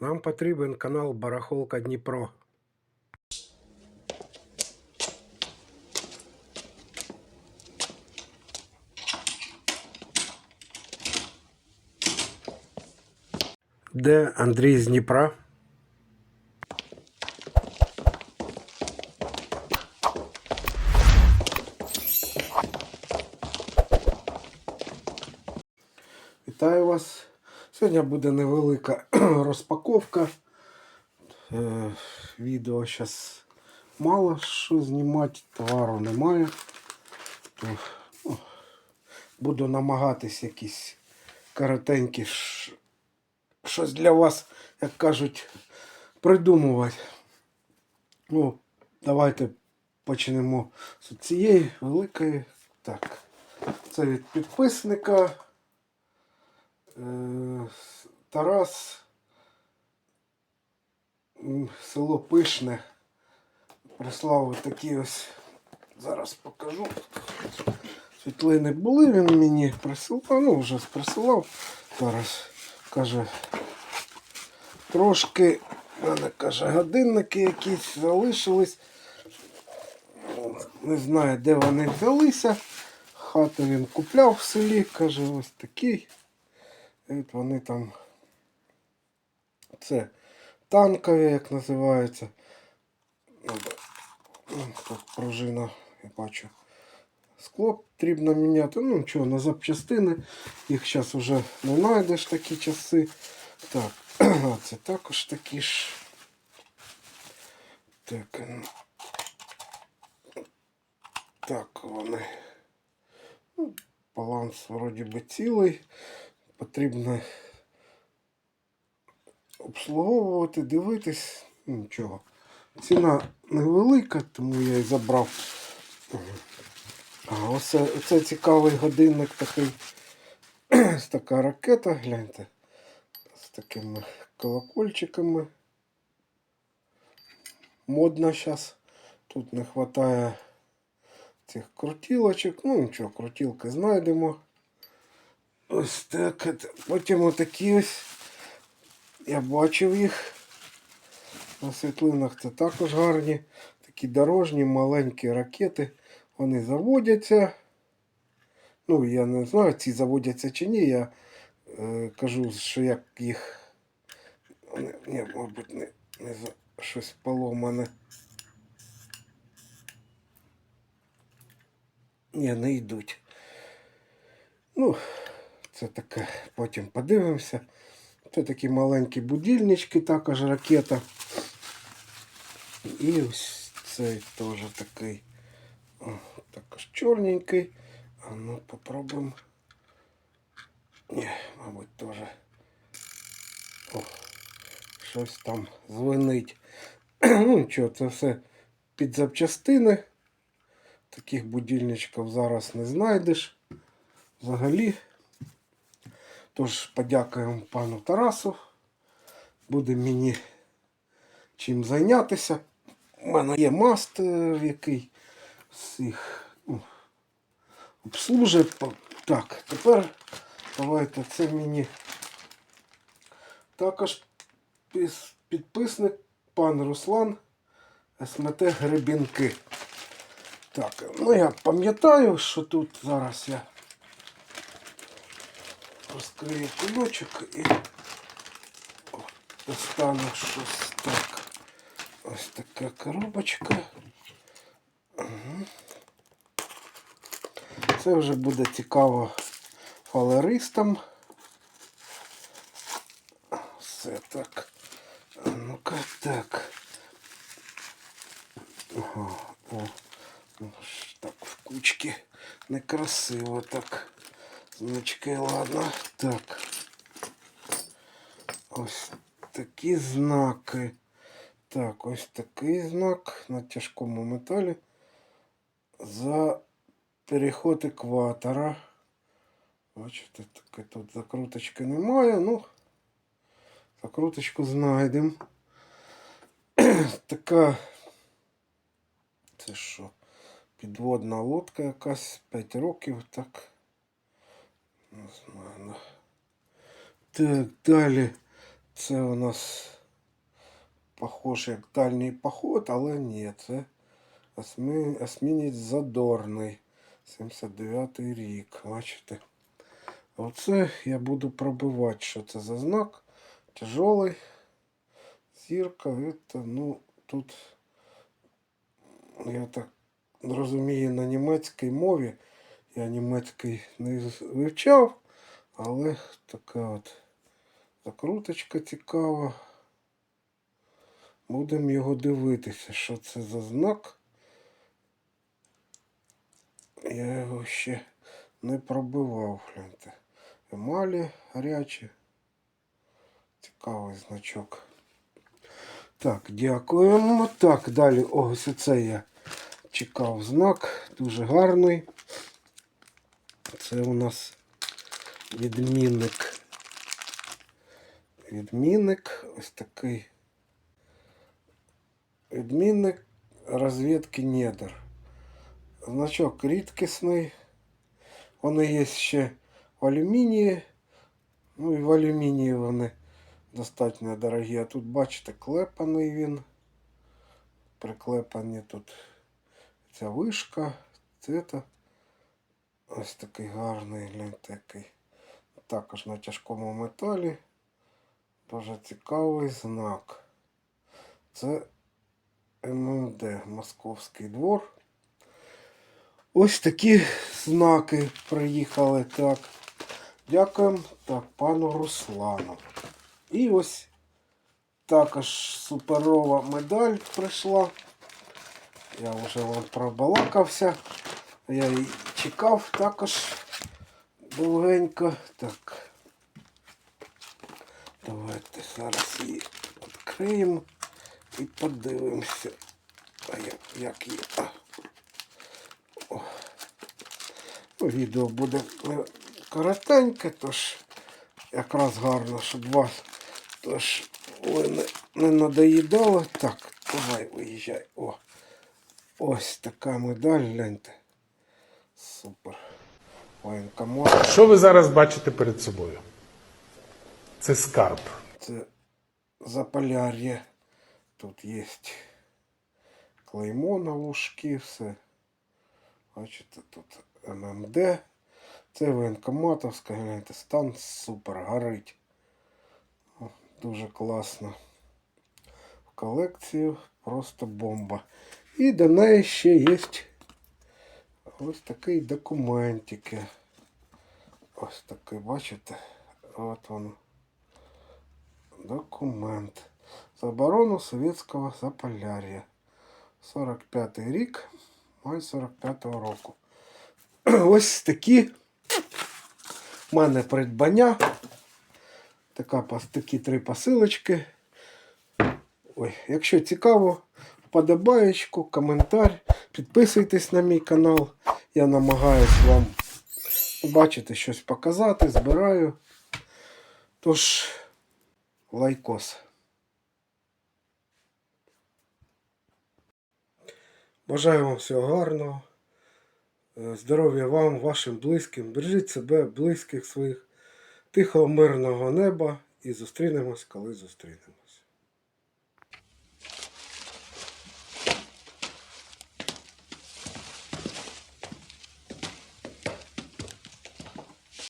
Нам потрібен канал Барахолка Дніпро. Де Андрій з Дніпра? Сьогодні буде невелика розпаковка. Е, відео зараз мало що знімати, товару немає. Ну, буду намагатись якісь коротенькі щось для вас, як кажуть, придумувати. Ну, давайте почнемо з цієї великої. Так, це від підписника. Е, Тарас, село Пишне, прислав такі ось, зараз покажу. Світлини були, він мені присилав, ну вже присилав. Зараз каже, трошки, в мене каже, годинники якісь залишились. Не знаю, де вони взялися. Хату він купляв в селі, каже, ось такий. От вони там. Це танкові, як називається. Ну. Ну, Тут пружина, я бачу. Скло потрібно міняти. Ну нічого, на запчастини. Їх зараз вже не знайдеш такі часи. Так, це також такі ж. Так. ну. Так, вони. Баланс вроді би цілий потрібно обслуговувати, дивитись. Нічого. Ціна невелика, тому я і забрав. А оце, оце цікавий годинник такий. Така ракета, гляньте. З такими колокольчиками. Модно зараз. Тут не вистачає цих крутілочок. Ну нічого, крутілки знайдемо. Ось так. от. Потім отакі ось. Я бачив їх. На світлинах це також гарні. Такі дорожні, маленькі ракети. Вони заводяться. Ну, я не знаю, ці заводяться чи ні. Я е, кажу, що як їх. Вони, ні, мабуть, не, не за щось поломане. Ні, не йдуть. Ну, це таке, потім подивимося. Це такі маленькі будильнички, також ракета. І ось цей теж такий. О, також чорненький. А ну попробуємо. Ні, мабуть, теж. О, щось там звенить. ну нічого, це все під запчастини. Таких будильничків зараз не знайдеш. Взагалі. Тож подякуємо пану Тарасу. Буде мені чим зайнятися. У мене є мастер, який всіх ну, обслужить. Так, тепер давайте це мені також підписник пан Руслан СМТ Гребінки. Так, ну я пам'ятаю, що тут зараз я розкрию кульочок і достану щось так. Ось така коробочка. Це вже буде цікаво фалеристам. Все так. Ну-ка так. Ага, о. Ну, ж так в кучки некрасиво так. Значки, ладно. Так. Ось такі знаки. Так, ось такий знак на тяжкому металі. За переход екватора. Бачите, таке тут закруточки немає. Ну, закруточку знайдемо. така. Це що? Підводна лодка якась 5 років, так. Так, далі. Це у нас похоже як дальній поход, але ні, це осмі- осмінець задорний. 79-й рік. Бачите? Оце я буду пробивати, що це за знак. Тяжелий. Зірка, это, ну, тут, я так розумію, на німецькій мові. Я німецький не вивчав, але така от закруточка цікава. Будемо його дивитися, що це за знак. Я його ще не пробивав, гляньте. Емалі гарячі. Цікавий значок. Так, дякуємо. Так, далі ось оце я чекав знак. Дуже гарний. Це у нас відмінник. Відмінник. Ось такий. Відмінник розвідки недр. Значок рідкісний. Вони є ще в алюмінії. Ну і в алюмінії вони достатньо дорогі. А тут, бачите, клепаний він. Приклепані тут ця вишка. Це ось такий гарний, гляньте який. Також на тяжкому металі. Дуже цікавий знак. Це ММД Московський двор. Ось такі знаки приїхали. Так. Дякуємо так, пану Руслану. І ось також суперова медаль прийшла. Я вже вам пробалакався. Я чекав також довгенько. Так. Давайте зараз її відкриємо і подивимося. Як, є. О. Ну, Відео буде коротеньке, тож якраз гарно, щоб вас тож ви не, не надоїдало. Так, давай виїжджай. О. Ось така медаль, гляньте. Супер. Воєнкомат. Що ви зараз бачите перед собою? Це скарб. Це Заполяр'я. Тут є клеймо на лужки, все. Бачите, тут ММД. Це воєнкоматовська, гляньте, стан супер, горить. О, Дуже класно. В колекцію просто бомба. І до неї ще є ось такий документики. Ось такий, бачите? От воно. Документ. Заборону Совєтського Заполяр'я. 45 й рік, май 45-го року. Ось такі в мене придбання. Така, такі три посилочки. Ой, якщо цікаво, вподобаєчку, коментар, підписуйтесь на мій канал. Я намагаюсь вам бачити щось показати, збираю. Тож, лайкос. Бажаю вам всього гарного. Е, Здоров'я вам, вашим близьким. Бережіть себе, близьких своїх, тихого, мирного неба і зустрінемось, коли зустрінемось.